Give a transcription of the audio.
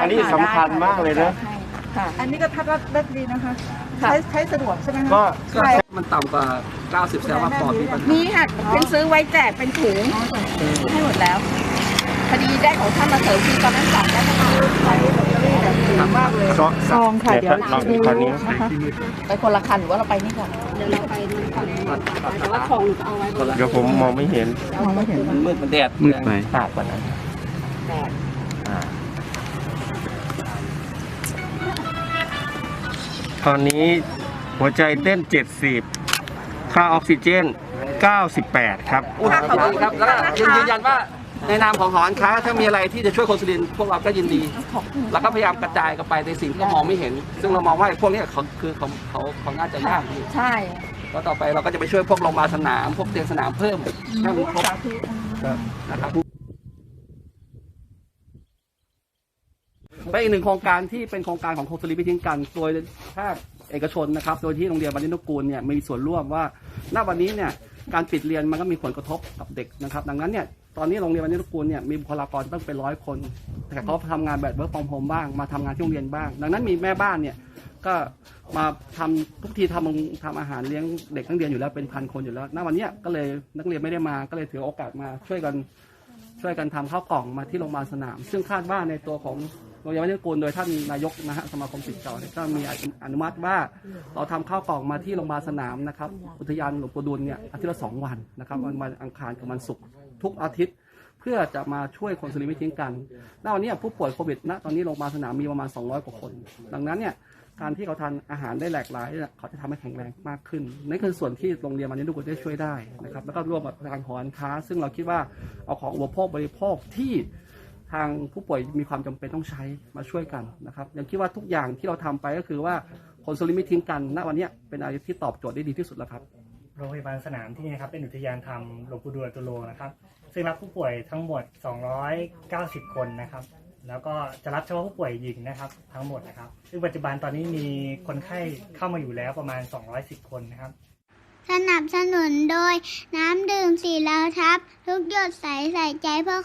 อันนี้ค่ะสำคัญมากเลยนะอันนี้ก็ทัดรัดดีนะคะใช้ใช้สะดวกใช่ไหมคะก็มันต่ำกว่า 90แสดงว่าปอดมีปัญหา นี่ค่ะเป็นซื้อไว้แจกเป็นถุงให้หมดแล้วพอดีได้ของท่านมาเสริมคือตอนนั้นจัดได้ปรมาณแบตด่แบบนี้ ซองซองค่ะเดี๋ยวลองอีกคันนี้นะคะไปคนละคันหรือว่าเราไปนี่ก่อนเดี๋ยวเราไปนู่นก่อนแต่ว่าของเอาไว้บนเดี๋ยวผมมองไม่เห็นมองไม่เห็นมันมืดมันแดดมืดไปตากกว่านั้นอ่าตอนนี้หัวใจเต้น 70 ค่าออกซิเจน 98 ครับอุดขอบคุณครับ แล้วก็ยืนยันว่า ในนามของหอการค้าถ้ามีอะไรที่จะช่วยคนสุรินทร์พวกเราก็ยินดี แล้วก็พยายามกระจายกันไปในสิ่งที่เรามองไม่เห็น ซึ่งเรามองว่าพวกเนี้ยเขาคือเขาเขาเขาน่าจะยากอยู่ใช่ก็ต่อไปเราก็จะไปช่วยพวกโรงพยาบาลสนามพวกเตียงสนามเพิ่มให้มันครบสาธุนะครับเป็นอีกหนึ่งโครงการที่เป็นโครงการของโคสุริไม่ทิ้งกันโดยภาค เอกชนนะครับ โดยที่โรงเรียนบรรณุกูลเนี่ยมีส่วนร่วมว่า ณวันนี้เนี่ยการปิดเรียนมันก็มีผลกระทบกับเด็กนะครับ ดังนั้นเนี่ยตอนนี้โรงเรียนบรรณุกูลเนี่ยมีบุคลากรต้องเป็นร้อยคน แต่เขาทำงานแบบเวิร์กฟอร์มโฮมบ้างมาทำงานที่โรงเรียนบ้าง ดังนั้นมีแม่บ้านเนี่ยก็มาทำทุกทีทำทำอาหารเลี้ยงเด็กนักเรียนอยู่แล้วเป็นพันคนอยู่แล้ว ณวันเนี้ยก็เลยนักเรียนไม่ได้มาก็เลยถือโอกาสมาช่วยกันช่วยกันทำข้าวกล่องมาที่โรงพยาบาลสนาม ซึ่งคาดว่าในตัวของ โรงพยาบาลนิกูลโดยท่านนายกนะฮะสมาคมศิษย์เก่าเนี่ยก็มีอนุมัติว่าเราทำข้าวกล่องมาที่โรงพยาบาลสนามนะครับอุทยานหลวงปู่ดุลเนี่ยอาทิตย์ละสองวันนะครับวันอังคารกับวันศุกร์ทุกอาทิตย์เพื่อจะมาช่วยคนสุรินทร์ไม่ทิ้งกันณวันนี้ผู้ป่วยโควิดณตอนนี้โรงพยาบาลสนามมีประมาณ 200 กว่าคน ดังนั้นเนี่ยการที่เขาทานอาหารได้หลากหลาย เขาจะทำให้แข็งแรงมากขึ้นนั่นคือส่วนที่โรงเรียนมันนี้ทุกคนได้ช่วยได้นะครับ แล้วก็ร่วมกับทางหอการค้า ซึ่งเราคิดว่าเอาของอุปโภคบริโภคที่ ทางผู้ป่วยมีความจำเป็นต้องใช้มาช่วยกันนะครับยังคิดว่าทุกอย่างที่เราทำไปก็คือว่าคนสุรินทร์ไม่ทิ้งกันณวันเนี้ยเป็นอะไรที่ตอบโจทย์ได้ดีที่สุดแล้วครับโรงพยาบาลสนามที่นี่นะครับเป็นอุทยานธรรมหลวงปู่ดูลตุโลนะครับซึ่งรับผู้ป่วยทั้งหมด 290 คนนะครับ แล้วก็จะรับเฉพาะผู้ป่วยหญิงนะครับทั้งหมดนะครับ ซึ่งปัจจุบันตอนนี้มีคนไข้เข้ามาอยู่แล้วประมาณ 210 คนนะครับสนับสนุนโดยน้ำดื่มสีเหลาทับ ทุกหยดใสใส่ใจเพื่อ